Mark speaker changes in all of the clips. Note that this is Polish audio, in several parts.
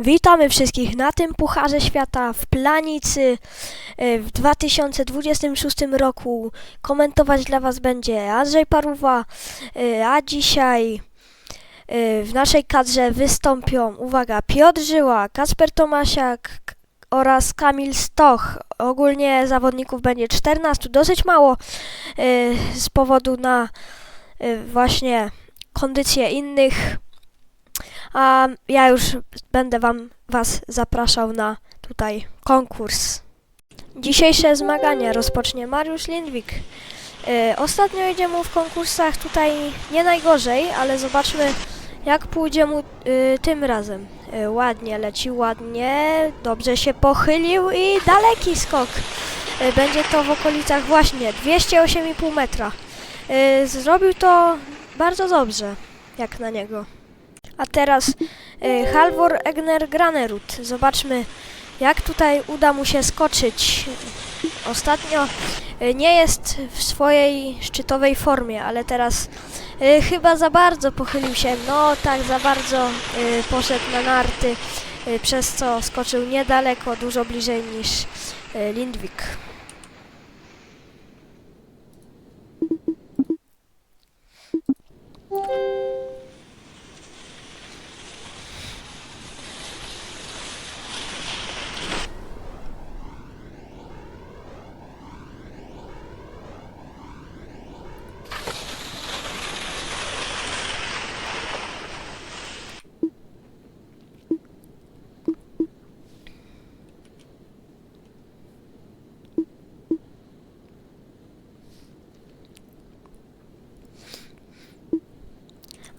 Speaker 1: Witamy wszystkich na tym Pucharze Świata w Planicy e, w 2026 roku. Komentować dla Was będzie Andrzej Paruwa, e, a dzisiaj e, w naszej kadrze wystąpią, uwaga, Piotr Żyła, Kasper Tomasiak oraz Kamil Stoch. Ogólnie zawodników będzie 14, dosyć mało z powodu na właśnie kondycję innych. A ja już będę wam was zapraszał na tutaj konkurs. Dzisiejsze zmagania rozpocznie Mariusz Lindwik. E, ostatnio idzie mu w konkursach tutaj nie najgorzej, ale zobaczmy jak pójdzie mu e, tym razem. E, ładnie leci, ładnie, dobrze się pochylił i daleki skok. Będzie to w okolicach właśnie 208,5 metra. Zrobił to bardzo dobrze, jak na niego. A teraz y, Halvor Egner Granerud. Zobaczmy, jak tutaj uda mu się skoczyć. Ostatnio y, nie jest w swojej szczytowej formie, ale teraz y, chyba za bardzo pochylił się. No tak, za bardzo y, poszedł na narty, y, przez co skoczył niedaleko, dużo bliżej niż y, Lindwik.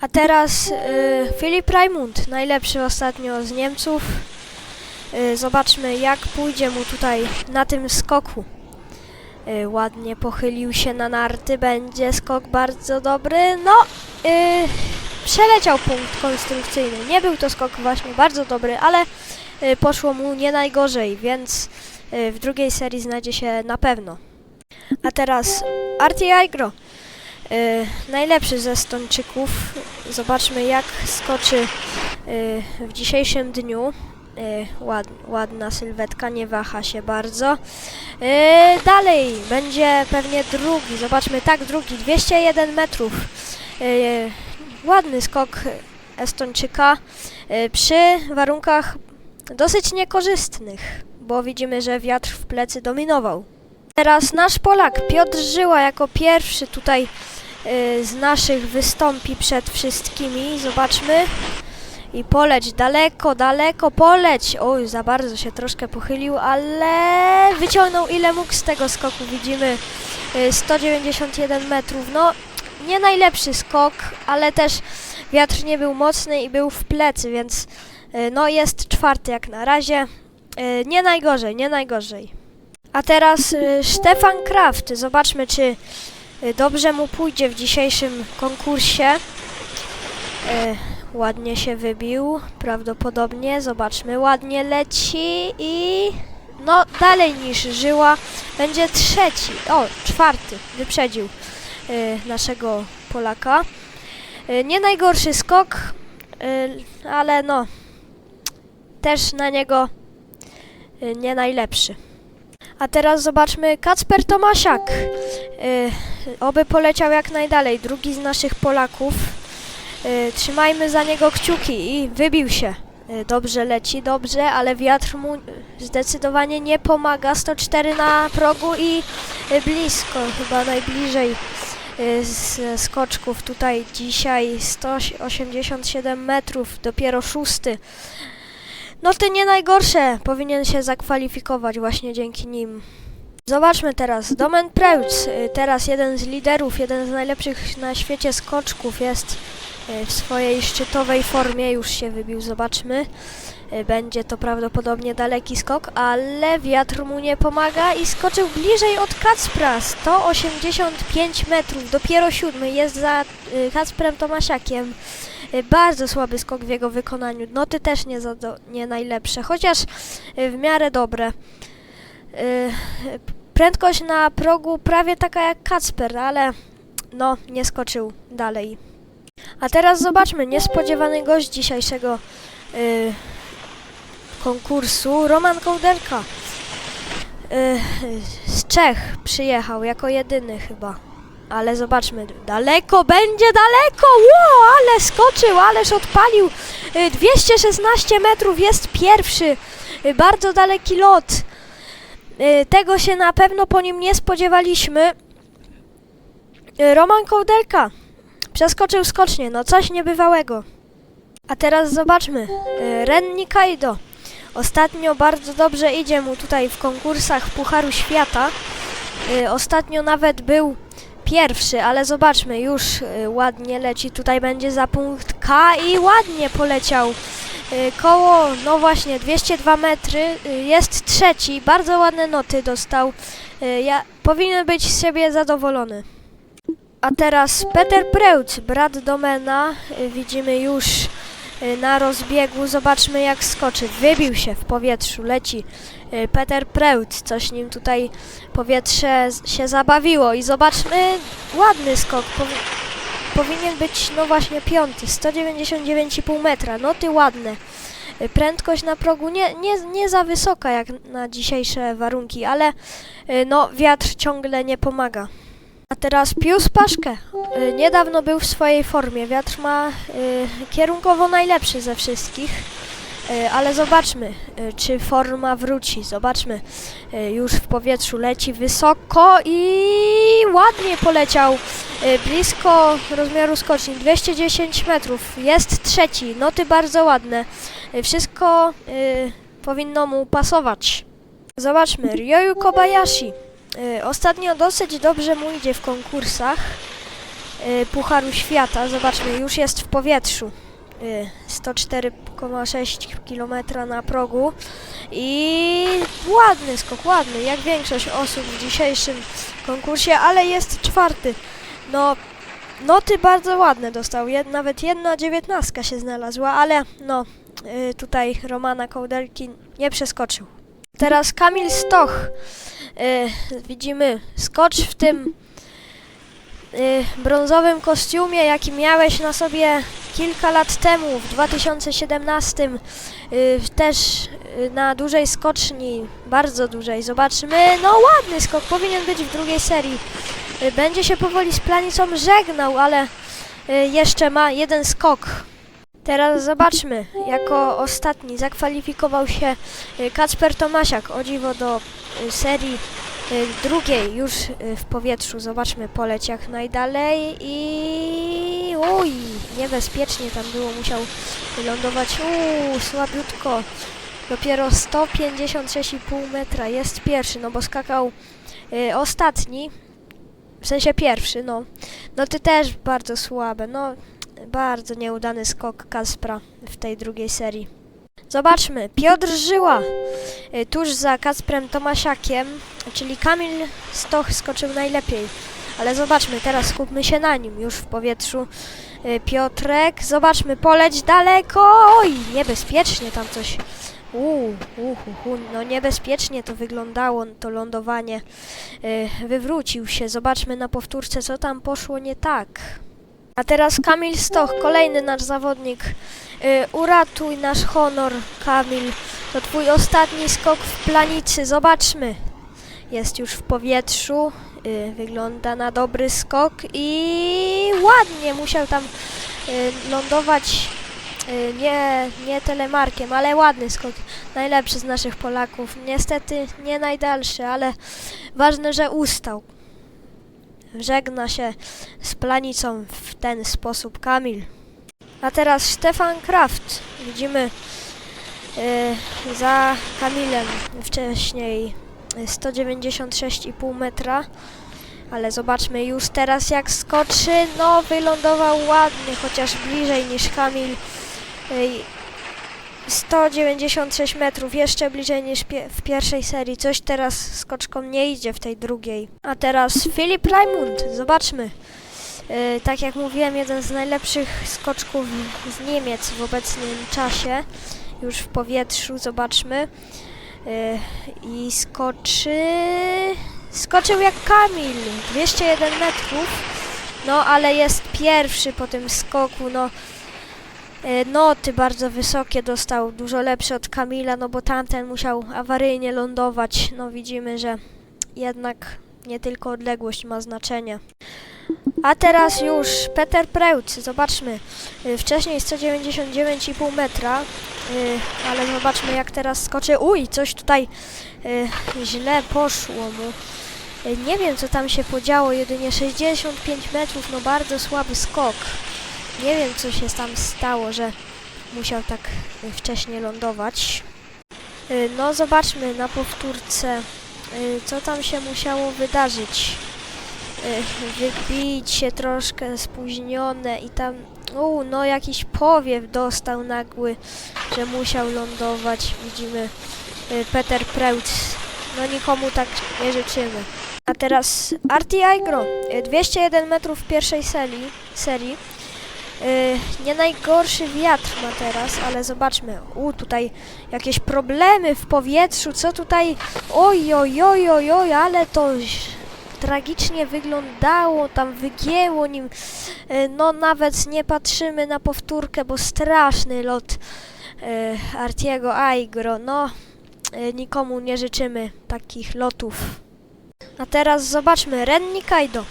Speaker 1: A teraz y, Filip Raimund, najlepszy ostatnio z Niemców. Y, zobaczmy, jak pójdzie mu tutaj na tym skoku. Y, ładnie pochylił się na narty, będzie skok bardzo dobry. No, y, przeleciał punkt konstrukcyjny. Nie był to skok właśnie bardzo dobry, ale y, poszło mu nie najgorzej, więc y, w drugiej serii znajdzie się na pewno. A teraz Arti Aigro. Y, najlepszy ze Stończyków. Zobaczmy jak skoczy y, w dzisiejszym dniu. Y, ład, ładna sylwetka, nie waha się bardzo. Dalej będzie pewnie drugi. Zobaczmy, tak, drugi, 201 metrów. Ładny skok Estończyka przy warunkach dosyć niekorzystnych, bo widzimy, że wiatr w plecy dominował. Teraz nasz Polak Piotr Żyła jako pierwszy tutaj z naszych wystąpi przed wszystkimi. Zobaczmy. I poleć daleko, daleko, poleć. Oj, za bardzo się troszkę pochylił, ale wyciągnął ile mógł z tego skoku. Widzimy y, 191 metrów. No, nie najlepszy skok, ale też wiatr nie był mocny i był w plecy, więc y, no jest czwarty jak na razie. Y, nie najgorzej, nie najgorzej. A teraz y, Stefan Kraft. Zobaczmy, czy y, dobrze mu pójdzie w dzisiejszym konkursie. Y, ładnie się wybił, prawdopodobnie. Zobaczmy, ładnie leci i no dalej niż żyła. Będzie trzeci, o czwarty, wyprzedził y, naszego Polaka. Y, nie najgorszy skok, y, ale no też na niego y, nie najlepszy. A teraz zobaczmy Kacper Tomasiak. Oby poleciał jak najdalej. Drugi z naszych Polaków. Yy, trzymajmy za niego kciuki i wybił się. Yy, dobrze leci, dobrze, ale wiatr mu zdecydowanie nie pomaga. 104 na progu i yy, blisko, chyba najbliżej z skoczków tutaj dzisiaj 187 metrów, dopiero szósty. No te nie najgorsze. Powinien się zakwalifikować właśnie dzięki nim. Zobaczmy teraz. Domen Preutz, y, teraz jeden z liderów, jeden z najlepszych na świecie skoczków jest y, w swojej szczytowej formie. Już się wybił, zobaczmy. Y, Będzie to prawdopodobnie daleki skok, ale wiatr mu nie pomaga i skoczył bliżej od Kacpra. 185 metrów, dopiero siódmy. Jest za Kacprem Tomasiakiem. Bardzo słaby skok w jego wykonaniu. Noty też nie, za nie najlepsze, chociaż w miarę dobre. Prędkość na progu prawie taka jak Kacper, ale no, nie skoczył dalej. A teraz zobaczmy, niespodziewany gość dzisiejszego y, konkursu Roman Kołderka. Y, z Czech przyjechał jako jedyny chyba. Ale zobaczmy, daleko będzie, daleko! Ło, ale skoczył, ależ odpalił. Y, 216 metrów jest pierwszy. Y, Bardzo daleki lot. Y, Tego się na pewno po nim nie spodziewaliśmy. Y, Roman Kołdelka przeskoczył skocznie, no coś niebywałego. A teraz zobaczmy. y, Ren Nikaido. Ostatnio bardzo dobrze idzie mu tutaj w konkursach Pucharu Świata. Ostatnio nawet był pierwszy, ale zobaczmy, już y, ładnie leci. Tutaj będzie za punkt K i ładnie poleciał. Y, Koło, no właśnie, 202 metry. y, Jest trzeci, bardzo ładne noty dostał. Ja, powinien być z siebie zadowolony. A teraz Peter Preutz, brat Domena. Widzimy już na rozbiegu. Zobaczmy jak skoczy. Wybił się w powietrzu, leci y, Peter Preutz. Coś nim tutaj powietrze się zabawiło. I zobaczmy, ładny skok. Powi powinien być, no właśnie, piąty. 199,5 metra. Noty ładne. Y, Prędkość na progu nie, nie, nie za wysoka jak na dzisiejsze warunki, ale y, no wiatr ciągle nie pomaga. A teraz Pius Paszkę. Y, Niedawno był w swojej formie. Wiatr ma y, kierunkowo najlepszy ze wszystkich. Y, Ale zobaczmy, czy forma wróci. Zobaczmy. Już w powietrzu leci wysoko i ładnie poleciał. Blisko rozmiaru skoczni. 210 metrów. Jest trzeci. Noty bardzo ładne. Wszystko y, powinno mu pasować. Zobaczmy. Ryoyu Kobayashi. Y, Ostatnio dosyć dobrze mu idzie w konkursach y, Pucharu Świata. Zobaczmy, już jest w powietrzu. Y, 104,6 km na progu. I ładny skok, ładny, jak większość osób w dzisiejszym konkursie, ale jest czwarty. No, noty bardzo ładne dostał. Jed, nawet jedna dziewiętnastka się znalazła, ale no, y, tutaj Romana Kołderki nie przeskoczył. Teraz Kamil Stoch. Y, widzimy skocz w tym y, brązowym kostiumie, jaki miałeś na sobie kilka lat temu, w 2017, y, też y, na dużej skoczni, bardzo dużej. Zobaczymy, no ładny skok, powinien być w drugiej serii. Y, będzie się powoli z planicą żegnał, ale y, jeszcze ma jeden skok. Teraz zobaczmy, jako ostatni zakwalifikował się y, Kacper Tomasiak, o dziwo do y, serii y, drugiej już w powietrzu. Zobaczmy, poleć jak najdalej i uj, niebezpiecznie tam było, musiał wylądować, uuu, słabiutko. Dopiero 156,5 metra jest pierwszy, no bo skakał ostatni, w sensie pierwszy, no. No ty też bardzo słabe, no bardzo nieudany skok Kaspra w tej drugiej serii. Zobaczmy, Piotr Żyła y, tuż za Kacprem Tomasiakiem, czyli Kamil Stoch skoczył najlepiej. Ale zobaczmy, teraz skupmy się na nim już w powietrzu. Y, Piotrek, zobaczmy, poleć daleko. Oj, niebezpiecznie tam coś. Uuu, uhu, no niebezpiecznie to wyglądało, to lądowanie. Y, Wywrócił się. Zobaczmy na powtórce, co tam poszło nie tak. A teraz Kamil Stoch, kolejny nasz zawodnik. Y, uratuj nasz honor, Kamil. To twój ostatni skok w planicy. Zobaczmy. Jest już w powietrzu. Y, wygląda na dobry skok i ładnie musiał tam y, lądować. Y, nie, nie telemarkiem, ale ładny skok. Najlepszy z naszych Polaków. Niestety nie najdalszy, ale ważne, że ustał. Żegna się z planicą w ten sposób Kamil. A teraz Stefan Kraft. Widzimy y, za Kamilem wcześniej y, 196,5 metra. Ale zobaczmy już teraz jak skoczy. No wylądował ładnie, chociaż bliżej niż Kamil. Y, 196 metrów, jeszcze bliżej niż pie w pierwszej serii. Coś teraz skoczką nie idzie w tej drugiej. A teraz Filip Raimund, zobaczmy. E, tak jak mówiłem, jeden z najlepszych skoczków z Niemiec w obecnym czasie. Już w powietrzu, zobaczmy. E, I skoczy... Skoczył jak Kamil, 201 metrów. No, ale jest pierwszy po tym skoku, no... E, Noty bardzo wysokie dostał, dużo lepsze od Kamila, no bo tamten musiał awaryjnie lądować. No widzimy, że jednak nie tylko odległość ma znaczenie. A teraz już Peter Preutz, zobaczmy. Y, Wcześniej 199,5 metra, y, ale zobaczmy jak teraz skoczy. Uj, coś tutaj źle poszło mu. Nie wiem co tam się podziało, jedynie 65 metrów, no bardzo słaby skok. Nie wiem co się tam stało, że musiał tak y, wcześnie lądować. Y, No zobaczmy na powtórce, y, co tam się musiało wydarzyć. Wybić się troszkę spóźnione i tam, u, no jakiś powiew dostał nagły, że musiał lądować. Widzimy Peter Preutz. No nikomu tak nie życzymy. A teraz Arti Aigro, y, 201 metrów w pierwszej serii. serii. Y, nie najgorszy wiatr ma teraz, ale zobaczmy. U, tutaj jakieś problemy w powietrzu. Co tutaj? Oj, oj, oj, oj, oj, ale to tragicznie wyglądało. Tam wygięło nim. Y, no, nawet nie patrzymy na powtórkę, bo straszny lot y, Artiego Aigro. No, nikomu nie życzymy takich lotów. A teraz zobaczmy Ren Nikaido.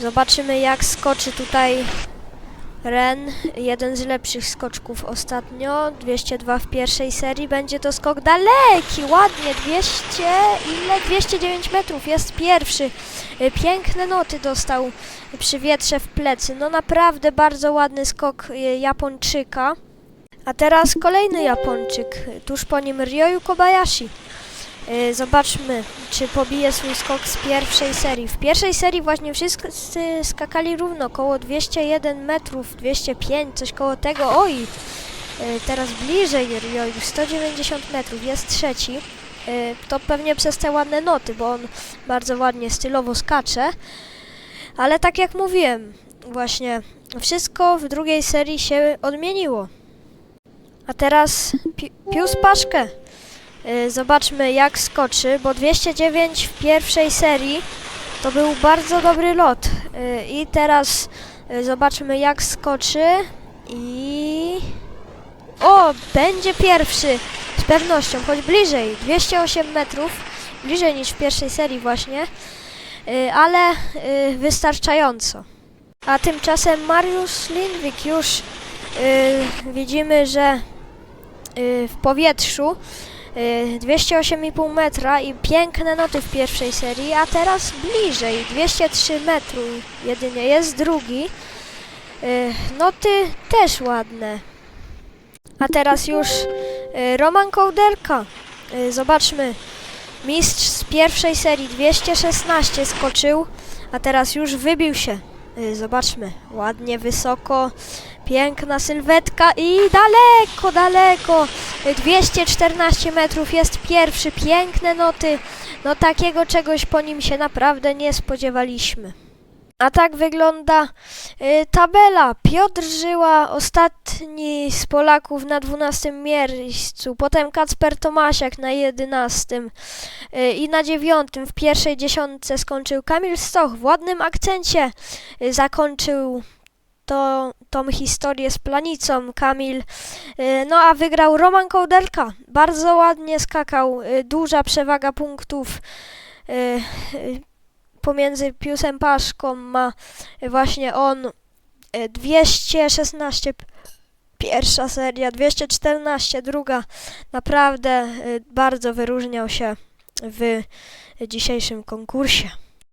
Speaker 1: Y, Zobaczymy jak skoczy tutaj Ren, jeden z lepszych skoczków ostatnio, 202 w pierwszej serii, będzie to skok daleki, ładnie, 200, ile? 209 metrów, jest pierwszy, Y, piękne noty dostał przy wietrze w plecy, no naprawdę bardzo ładny skok y, Japończyka. A teraz kolejny Japończyk, tuż po nim Ryoyu Kobayashi. Y, Zobaczmy, czy pobije swój skok z pierwszej serii. W pierwszej serii właśnie wszyscy skakali równo, około 201 metrów, 205, coś koło tego. Oj, y, teraz bliżej Ryoyu, 190 metrów, jest trzeci. Y, To pewnie przez te ładne noty, bo on bardzo ładnie, stylowo skacze. Ale tak jak mówiłem, właśnie wszystko w drugiej serii się odmieniło. A teraz Pi- Pius Paszkę. Y, Zobaczmy jak skoczy, bo 209 w pierwszej serii to był bardzo dobry lot. Y, I teraz y, zobaczmy jak skoczy i... O, będzie pierwszy z pewnością, choć bliżej, 208 metrów, bliżej niż w pierwszej serii właśnie, ale wystarczająco. A tymczasem Mariusz Lindwik już widzimy, że w powietrzu 208,5 metra i piękne noty w pierwszej serii, a teraz bliżej, 203 metrów jedynie, jest drugi. Y, Noty też ładne. A teraz już y, Roman Kołderka. Y, Zobaczmy, mistrz z pierwszej serii 216 skoczył, a teraz już wybił się. Y, Zobaczmy, ładnie, wysoko, piękna sylwetka i daleko, daleko. Y, 214 metrów jest pierwszy, piękne noty. No takiego czegoś po nim się naprawdę nie spodziewaliśmy. A tak wygląda y, tabela. Piotr Żyła, ostatni z Polaków na 12 miejscu, potem Kacper Tomasiak na 11 y, i na 9 w pierwszej dziesiątce skończył Kamil Stoch. W ładnym akcencie y, zakończył to, tą historię z planicą Kamil. Y, No a wygrał Roman Kołderka. Bardzo ładnie skakał, y, duża przewaga punktów. y, Pomiędzy Piusem Paszką ma właśnie on y, 216 p- pierwsza seria, 214 druga. Naprawdę bardzo wyróżniał się w dzisiejszym konkursie.